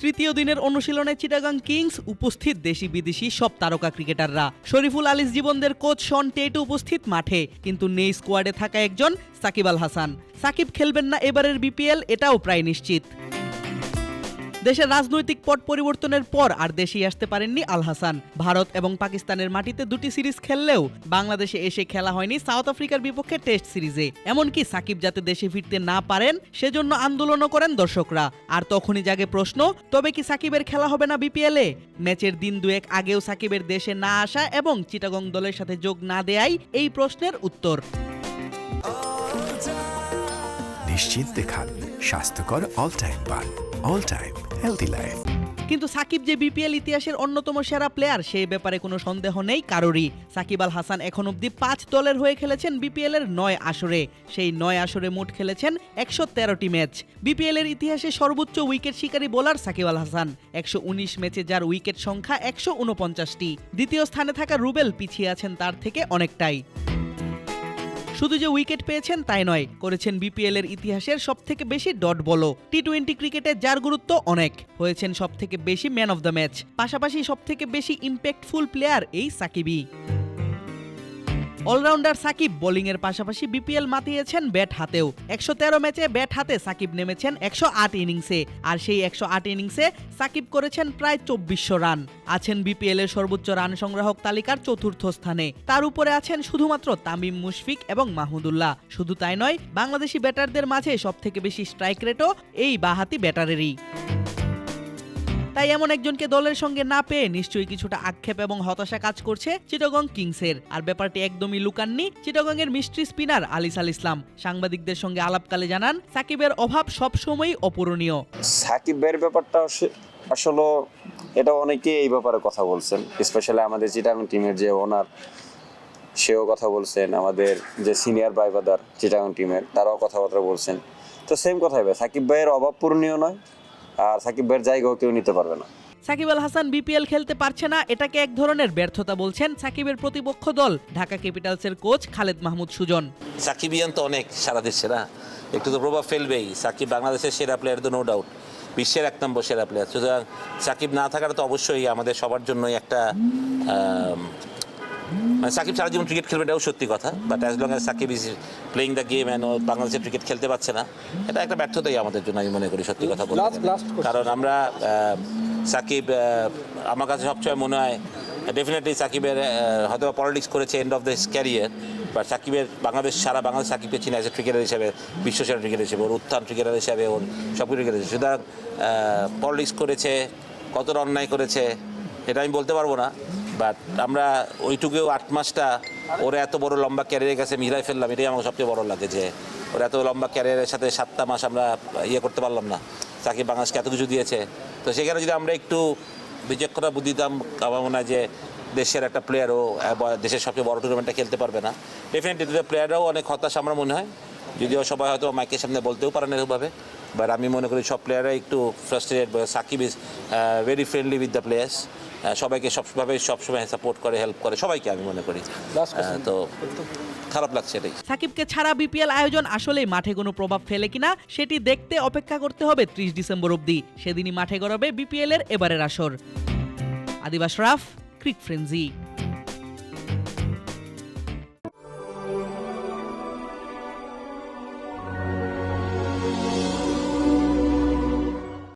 তৃতীয় দিনের অনুশীলনে চিটাগাং কিংস উপস্থিত দেশি বিদেশি সব তারকা ক্রিকেটাররা। শরীফুল আলিস জীবনদের কোচ শন টেট উপস্থিত মাঠে, কিন্তু নেই স্কোয়াডে থাকা একজন সাকিব আল হাসান। সাকিব খেলবেন না এবারের বিপিএল, এটাও প্রায় নিশ্চিত। দেশের রাজনৈতিক পট পরিবর্তনের পর আর দেশেই আসতে পারেননি আল হাসান। ভারত এবং পাকিস্তানের মাটিতে দুটি সিরিজ খেললেও বাংলাদেশে এসে খেলা হয়নি সাউথ আফ্রিকার বিপক্ষে টেস্ট সিরিজে। এমনকি সাকিব যাতে দেশে ফিরতে না পারেন, সেজন্য আন্দোলনও করেন দর্শকরা। আর তখনই জাগে প্রশ্ন, তবে কি সাকিবের খেলা হবে না বিপিএলে ম্যাচের দিন দুয়েক আগেও সাকিবের দেশে না আসা এবং চিটাগং দলের সাথে যোগ না দেয়াই এই প্রশ্নের উত্তর। নিশ্চিন্তে খান স্বাস্থ্যকর অল টাইম পান অল টাইম হেলদি লাইফ কিন্তু সাকিব যে বিপিএল ইতিহাসের অন্যতম সেরা প্লেয়ার সেই ব্যাপারে কোনো সন্দেহ নেই কারোরই। সাকিব আল হাসান এখন অবধি পাঁচ দলের হয়ে খেলেছেন বিপিএল এর নয় আসরে। সেই নয় আসরে মোট খেলেছেন একশো তেরোটি ম্যাচ। বিপিএল এর ইতিহাসে সর্বোচ্চ উইকেট শিকারী বোলার সাকিব আল হাসান। একশো উনিশ ম্যাচে যার উইকেট সংখ্যা একশো উনপঞ্চাশটি। দ্বিতীয় স্থানে থাকা রুবেল পিছিয়ে আছেন তার থেকে অনেকটাই। শুধু যে উইকেট পেয়েছেন তাই নয়, করেছেন বিপিএল এর ইতিহাসের সব থেকে বেশি ডট বলও। টি টোয়েন্টি ক্রিকেটে যার গুরুত্ব অনেক। হয়েছেন সব থেকে বেশি ম্যান অফ দ্য ম্যাচ। পাশাপাশি সব থেকে বেশি ইম্প্যাক্টফুল প্লেয়ার এই সাকিবই। অলরাউন্ডার সাকিব বোলিং এর পাশাপাশি বিপিএল মাতিয়েছেন ব্যাট হাতেও। একশো তেরো ম্যাচে ব্যাট হাতে সাকিব নেমেছেন একশো আট ইনিংসে। আর সেই একশো আট ইনিংসে সাকিব করেছেন প্রায় চব্বিশশো রান। আছেন বিপিএল এর সর্বোচ্চ রান সংগ্রাহক তালিকার চতুর্থ স্থানে। তার উপরে আছেন শুধুমাত্র তামিম মুশফিক এবং মাহমুদুল্লাহ। শুধু তাই নয়, বাংলাদেশি ব্যাটারদের মাঝে সব থেকে বেশি স্ট্রাইক রেটও এই বাহাতি ব্যাটারেরই। তাই এমন একজনকে দলের সঙ্গে না পেয়ে নিশ্চয়ই কিছুটা আক্ষেপ এবং হতাশা কাজ করছে চিটাগং কিংসের। আর ব্যাপারটি একদমই লুকাননি চিটাগং এর মিস্ট্রি স্পিনার আলিস আল ইসলাম। সাংবাদিকদের সঙ্গে আলাপকালে জানান, সাকিবের অভাব সবসময়ই অপূরণীয়। সাকিব ভাইয়ের ব্যাপারটা আস- আসলে এটা অনেকেই এই ব্যাপারে কথা বলছেন। স্পেশালি আমাদের চিটাগাং টিমের যে ওনার সেও কথা বলছেন। আমাদের যে সিনিয়র বাইবাদার চিটাগাং টিমের তারাও কথাবার্তা বলছেন। তো সেম কথাই ভাই, সাকিব ভাইয়ের অভাব পূরণীয় নয়। আর সাকিব ভাইয়ের জায়গাও কেউ নিতে পারবে না। সাকিব আল হাসান বিপিএল খেলতে পারছে না এটাকে এক ধরনের ব্যর্থতা বলছেন সাকিবের প্রতিপক্ষ দল ঢাকা ক্যাপিটালসের কোচ খালেদ মাহমুদ সুজন। সাকিবিয়ান তো অনেক সারা দেশে না? একটু তো প্রভাব ফেলবেই। সাকিব বাংলাদেশের সেরা প্লেয়ার তো নো ডাউট বিশ্বের এক নম্বর সেরা প্লেয়ার সুতরাং সাকিব না থাকাটা তো অবশ্যই আমাদের সবার জন্যই একটা সাকিব সারা জীবন ক্রিকেট খেলবে এটাও সত্যি কথা but as long as Shakib is playing the game and বাংলাদেশের ক্রিকেট খেলতে পারছে না এটা একটা ব্যর্থতাই আমাদের জন্য আমি মনে করি সত্যি কথা বলতে কারণ আমরা সাকিব আমার কাছে সবসময় মনে হয় ডেফিনেটলি সাকিবের হয়তো পলিটিক্স করেছে এন্ড অফ দিস ক্যারিয়ার বা সাকিবের বাংলাদেশ সারা বাংলাদেশ সাকিবকে চিনে আছে ক্রিকেটার হিসেবে বিশ্ব সেরা ক্রিকেটার হিসেবে ওর উত্থান ক্রিকেটার হিসেবে ওর সব ক্রিকেটার হিসেবে। সুতরাং পলিটিক্স করেছে কতটা অন্যায় করেছে এটা আমি বলতে পারব না বাট আমরা ওইটুকুও আট মাসটা ওর এত বড় লম্বা ক্যারিয়ারের কাছে মিলাই ফেললাম, এটাই আমার সবচেয়ে বড় লাগে যে ওর এত লম্বা ক্যারিয়ারের সাথে সাতটা মাস আমরা ইয়ে করতে পারলাম না। তাকে বাংলাদেশকে এত কিছু দিয়েছে। তো সেখানে যদি আমরা একটু বিচক্ষণা বুদ্ধি দিতাম আমার মনে হয় যে দেশের একটা প্লেয়ারও দেশের সবচেয়ে বড় টুর্নামেন্টটা খেলতে পারবে না। ডেফিনেটলি প্লেয়াররাও অনেক হতাশ আমার মনে হয়। যদিও সবাই হয়তো মাইকের সামনে বলতেও পারে না এরকমভাবে বাট আমি মনে করি সব প্লেয়াররাই একটু frustrated Shakib is very friendly with the players সবাইকে সবভাবে সবসময় সাপোর্ট করে হেল্প করে সবাইকে আমি মনে করি। তো খারাপ লাগছে এটাই। সাকিবকে ছাড়া বিপিএল আয়োজন আসলে মাঠে কোনো প্রভাব ফেলে কিনা সেটি দেখতে অপেক্ষা করতে হবে ত্রিশ ডিসেম্বর অবধি। সেদিনই মাঠে গড়াবে বিপিএল এর এবারের আসর। আদিবাস রাফ ক্রিক ফ্রেন্সি